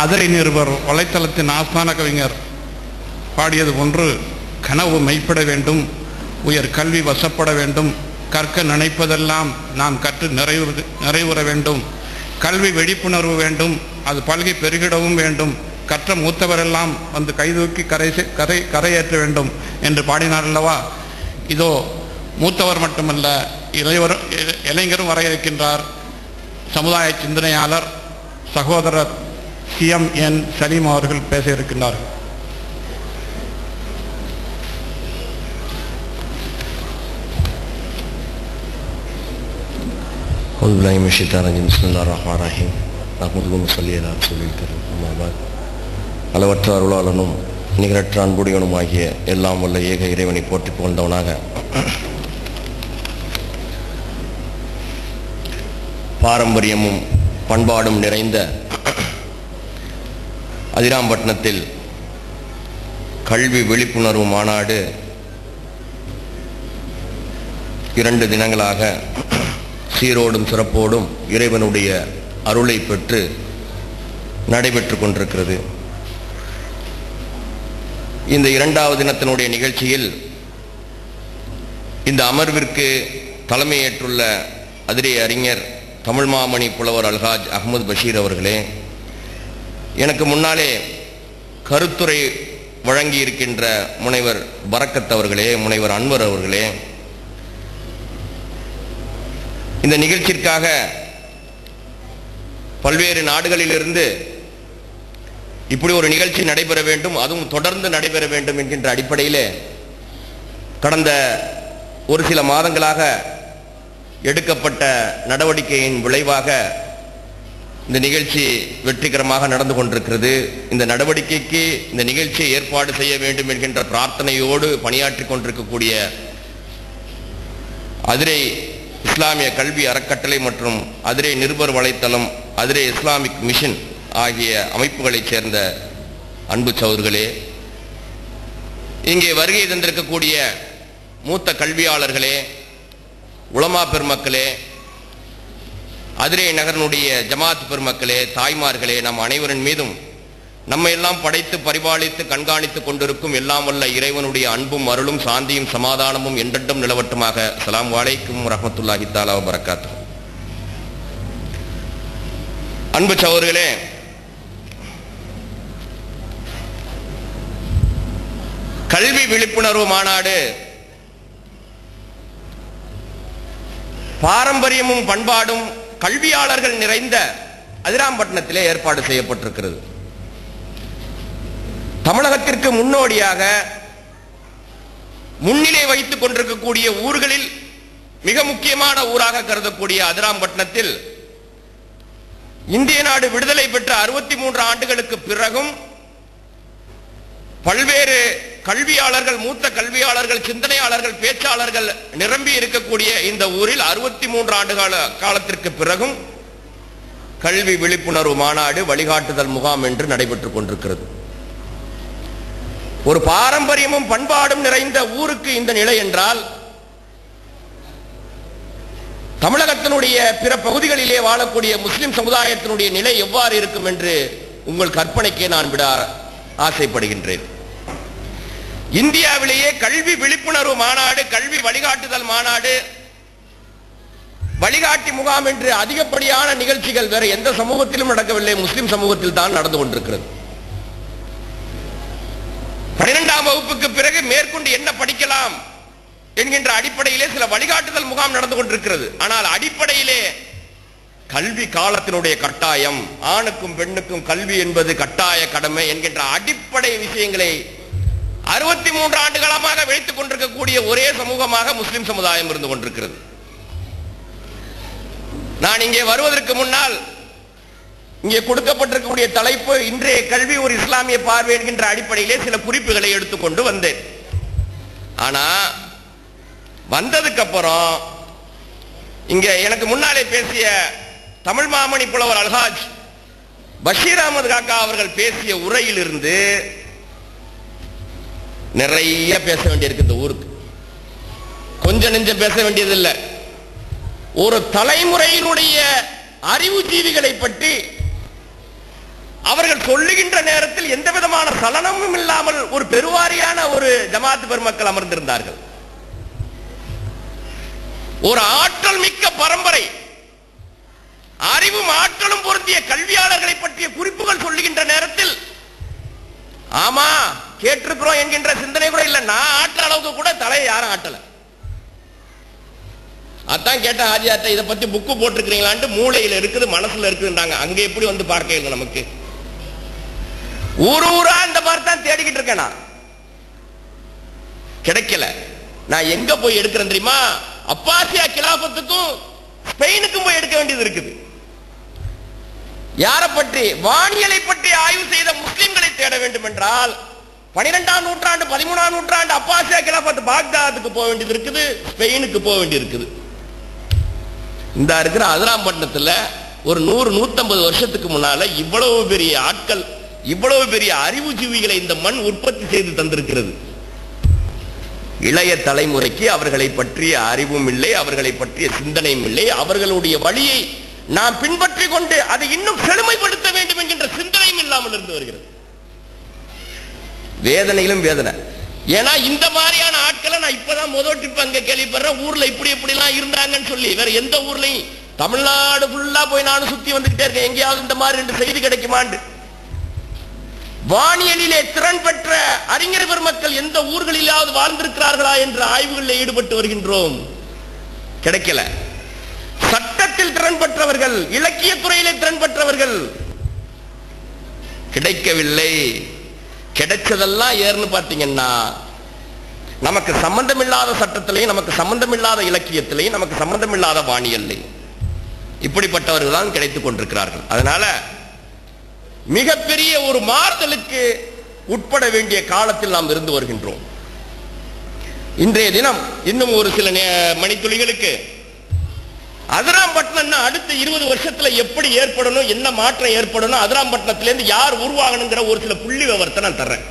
அதரை நிருபர் வலைத்தளத்தின் ஆஸ்தான கவிஞர். பாடியது போன்று கனவு மெய்ப்பட வேண்டும் உயர் கல்வி வசப்பட வேண்டும் கற்க நினைப்பதெல்லாம் நாம் கற்று நிறைவு நிறைவுற வேண்டும். கல்வி விழிப்புணர்வு வேண்டும் அது பல்கி பெருகிடவும் வேண்டும் கற்ற மூத்தவரெல்லாம் வந்து கைதூக்கி கரை கரை கரையேற்ற வேண்டும் என்று பாடினார் அல்லவா? இதோ மூத்தவர் மட்டுமல்ல இளைவரும் இ- இளைஞரும் வர இருக்கின்றார் சமுதாய சிந்தனையாளர் சகோதரர் சிஎம் என் சலீம் அவர்கள் பேச இருக்கின்றார்கள் أعوذ بالله من الشيطان الرجيم بسم الله الرحمن الرحيم نحمده ونصلي على رسوله الكريم أما بعد அளவற்ற அருளாளனும் நிகரற்ற அன்புடையவனும் ஆகிய எல்லாம் வல்ல ஏக இறைவனை போற்றி புகழ்ந்தவனாக பாரம்பரியமும் பண்பாடும் நிறைந்த அதிராம்பட்டினத்தில் கல்வி விழிப்புணர்வு மாநாடு இரண்டு தினங்களாக சீரோடும் சிறப்போடும் இறைவனுடைய அருளை பெற்று நடைபெற்று கொண்டிருக்கிறது. இந்த இரண்டாவது தினத்தினுடைய நிகழ்ச்சியில் இந்த அமர்விற்கு தலைமையேற்றுள்ள அதிரே அறிஞர் தமிழ் மாமணி புலவர் அல்ஹாஜ் அகமது பஷீர் அவர்களே எனக்கு முன்னாலே கருத்துரை வழங்கி இருக்கின்ற முனைவர் பரக்கத் அவர்களே முனைவர் அன்வர் அவர்களே இந்த நிகழ்ச்சிற்காக பல்வேறு நாடுகளிலிருந்து இப்படி ஒரு நிகழ்ச்சி நடைபெற வேண்டும் அதுவும் தொடர்ந்து நடைபெற வேண்டும் என்கின்ற அடிப்படையிலே கடந்த ஒரு சில மாதங்களாக எடுக்கப்பட்ட நடவடிக்கையின் விளைவாக இந்த நிகழ்ச்சி வெற்றிகரமாக நடந்து கொண்டிருக்கிறது. இந்த நடவடிக்கைக்கு இந்த நிகழ்ச்சியை ஏற்பாடு செய்ய வேண்டும் என்கின்ற பிரார்த்தனையோடு பணியாற்றி கொண்டிருக்கக்கூடிய அதிரை இஸ்லாமிய கல்வி அறக்கட்டளை மற்றும் அதிரை நிருபர் வலைத்தளம் அதிரை இஸ்லாமிக் மிஷன் ஆகிய அமைப்புகளைச் சேர்ந்த அன்பு சௌர்களே இங்கே வருகை தந்திருக்கக்கூடிய மூத்த கல்வியாளர்களே உலமா பெருமக்களே அதிரே நகரனுடைய ஜமாத் பெருமக்களே தாய்மார்களே நம் அனைவரின் மீதும் நம்மை எல்லாம் படைத்து பரிபாலித்து கண்காணித்துக் கொண்டிருக்கும் எல்லாம் வல்ல இறைவனுடைய அன்பும் அருளும் சாந்தியும் சமாதானமும் என்றென்றும் நிலவட்டுமாக. சலாம் அலைக்கும் ரஹமத்துல்லாஹி தாலா வரகாத்து அன்பு சகோதரர்களே கல்வி விழிப்புணர்வு மாநாடு பாரம்பரியமும் பண்பாடும் கல்வியாளர்கள் நிறைந்த அதிராம்பட்டினத்திலே ஏற்பாடு செய்யப்பட்டிருக்கிறது. தமிழகத்திற்கு முன்னோடியாக முன்னிலை வைத்துக் கொண்டிருக்கக்கூடிய ஊர்களில் மிக முக்கியமான ஊராக கருதக்கூடிய அதிராம்பட்டினத்தில் இந்திய நாடு விடுதலை பெற்ற அறுபத்தி மூன்று ஆண்டுகளுக்கு பிறகும் பல்வேறு கல்வியாளர்கள் மூத்த கல்வியாளர்கள் சிந்தனையாளர்கள் பேச்சாளர்கள் நிரம்பி இருக்கக்கூடிய இந்த ஊரில் அறுபத்தி மூன்று ஆண்டு கால காலத்திற்கு பிறகும் கல்வி விழிப்புணர்வு மாநாடு வழிகாட்டுதல் முகாம் என்று நடைபெற்றுக் கொண்டிருக்கிறது. ஒரு பாரம்பரியமும் பண்பாடும் நிறைந்த ஊருக்கு இந்த நிலை என்றால் தமிழகத்தினுடைய பிற பகுதிகளிலே வாழக்கூடிய முஸ்லிம் சமுதாயத்தினுடைய நிலை எவ்வாறு இருக்கும் என்று உங்கள் கற்பனைக்கே நான் விட ஆசைப்படுகின்றேன். இந்தியாவிலேயே கல்வி விழிப்புணர்வு மாநாடு கல்வி வழிகாட்டுதல் மாநாடு வழிகாட்டி முகாம் என்று அதிகப்படியான நிகழ்ச்சிகள் வேற எந்த சமூகத்திலும் நடக்கவில்லை. முஸ்லிம் சமூகத்தில் தான் நடந்து கொண்டிருக்கிறது. பன்னிரெண்டாம் வகுப்புக்கு பிறகு மேற்கொண்டு என்ன படிக்கலாம் என்கின்ற அடிப்படையிலே சில வழிகாட்டுதல் முகாம் நடந்து கொண்டிருக்கிறது. ஆனால் அடிப்படையிலே கல்வி காலத்தினுடைய கட்டாயம். ஆணுக்கும் பெண்ணுக்கும் கல்வி என்பது கட்டாய கடமை என்கின்ற அடிப்படை விஷயங்களை அறுபத்தி மூன்று ஆண்டு காலமாக வைத்துக் கொண்டிருக்கக்கூடிய ஒரே சமூகமாக முஸ்லிம் சமுதாயம் இருந்து கொண்டிருக்கிறது. நான் இங்கே வருவதற்கு முன்னால் இங்கே கொடுக்கப்பட்டிருக்கக்கூடிய தலைப்பு இன்றைய கல்வி ஒரு இஸ்லாமிய பார்வை என்கின்ற அடிப்படையிலே சில குறிப்புகளை எடுத்துக்கொண்டு வந்தேன். ஆனா வந்ததுக்கு அப்புறம் இங்க எனக்கு முன்னாலே பேசிய தமிழ் மாமணி புலவர் அல்ஹாஜ் பஷீர் அகமது காக்கா அவர்கள் பேசிய உரையிலிருந்து நிறைய பேச வேண்டியிருக்கு இந்த ஊருக்கு. கொஞ்சம் நெஞ்சம் பேச வேண்டியதில்லை. ஒரு தலைமுறையினுடைய அறிவு ஜீவிகளை பற்றி அவர்கள் சொல்லுகின்ற நேரத்தில் எந்த விதமான சலனமும் இல்லாமல் ஒரு பெருவாரியான ஒரு ஜமாத் பெருமக்கள் அமர்ந்திருந்தார்கள். ஒரு ஆற்றல் மிக்க பரம்பரை அறிவும் ஆற்றலும் பொருந்திய கல்வியாளர்களை பற்றிய குறிப்புகள் சொல்லுகின்ற நேரத்தில் ஆமா கேட்டிருக்கிறோம் என்கின்ற சிந்தனை கூட இல்ல. நான் ஆட்டுற அளவுக்கு கூட தலையை யாரும் ஆட்டல. அதான் கேட்ட ஆஜியார்ட்ட இதை பத்தி புக்கு போட்டிருக்கிறீங்களான்ட்டு மூளையில இருக்குது மனசுல இருக்குன்றாங்க அங்க எப்படி வந்து பார்க்க நமக்கு? ஊர் ஊரா இந்த மாதிரி தான் தேடிக்கிட்டு இருக்கேன் நான். கிடைக்கல. நான் எங்க போய் எடுக்கிறேன் தெரியுமா? அப்பாசியா கிலாபத்துக்கும் ஸ்பெயினுக்கும் போய் எடுக்க வேண்டியது இருக்குது. யாரை பற்றி? வானியலை பற்றி ஆய்வு செய்த முஸ்லிம்களை தேட வேண்டும் என்றால் பனிரெண்டாம் நூற்றாண்டு பதிமூணாம் நூற்றாண்டு அப்பாசியா கிலாபத் பாக்தாதுக்கு போக வேண்டியது இருக்குது ஸ்பெயினுக்கு போக வேண்டியது இருக்குது. இந்த இருக்கிற அதிராம்பட்டினத்துல ஒரு நூறு நூத்தம்பது வருஷத்துக்கு முன்னால இவ்வளவு பெரிய ஆட்கள் இவ்வளவு பெரிய அறிவுஜீவிகளை இந்த மண் உற்பத்தி செய்து தந்திருக்கிறது. இளைய தலைமுறைக்கு அவர்களை பற்றிய அறிவும் இல்லை அவர்களை பற்றிய சிந்தனையும் இல்லை அவர்களுடைய வழியை நாம் பின்பற்றி கொண்டு அதை இன்னும் செழுமைப்படுத்த வேண்டும் என்கின்ற சிந்தனையும் இல்லாமல் இருந்து வருகிறது. வேதனையிலும் வேதனை. ஏன்னா இந்த மாதிரியான ஆட்களை நான் இப்பதான் முதல் ட்ரிப் அங்க கேள்விப்படுறேன். ஊர்ல இப்படி இப்படி எல்லாம் இருந்தாங்கன்னு சொல்லி வேற எந்த ஊர்லயும். தமிழ்நாடு ஃபுல்லா போய் நானும் சுத்தி வந்துகிட்டே இருக்கேன். எங்கேயாவது இந்த மாதிரி ரெண்டு செய்தி கிடைக்குமாண்டு. வானியலிலே திறன் பெற்ற அறிஞர் பெருமக்கள் எந்த ஊர்களிலாவது வாழ்ந்திருக்கிறார்களா என்ற ஆய்வுகளில் ஈடுபட்டு வருகின்றோம். கிடைக்கல. சட்டத்தில் திறன் பெற்றவர்கள் இலக்கிய துறையிலே திறன் பெற்றவர்கள் கிடைக்கவில்லை. கிடைச்சதெல்லாம் ஏறுன்னு பார்த்தீங்கன்னா நமக்கு சம்பந்தமில்லாத சட்டத்திலையும் நமக்கு சம்பந்தமில்லாத இலக்கியத்திலையும் நமக்கு சம்பந்தமில்லாத வாணியல்லையும் இப்படிப்பட்டவர்கள் தான் கிடைத்துக் கொண்டிருக்கிறார்கள். அதனால மிகப்பெரிய ஒரு மாறுதலுக்கு உட்பட வேண்டிய காலத்தில் நாம் இருந்து வருகின்றோம். இன்றைய தினம் இன்னும் ஒரு சில மணித்துளிகளுக்கு. மணித்துளிகளுக்கு அதிராம்பட்டினம் அடுத்த இருபது வருஷத்துல எப்படி ஏற்படணும் என்ன மாற்றம் ஏற்படணும் அதிராம்பட்டினத்திலிருந்து யார் உருவாகணுங்கிற ஒரு சில புள்ளி விவரத்தை நான் தர்றேன்.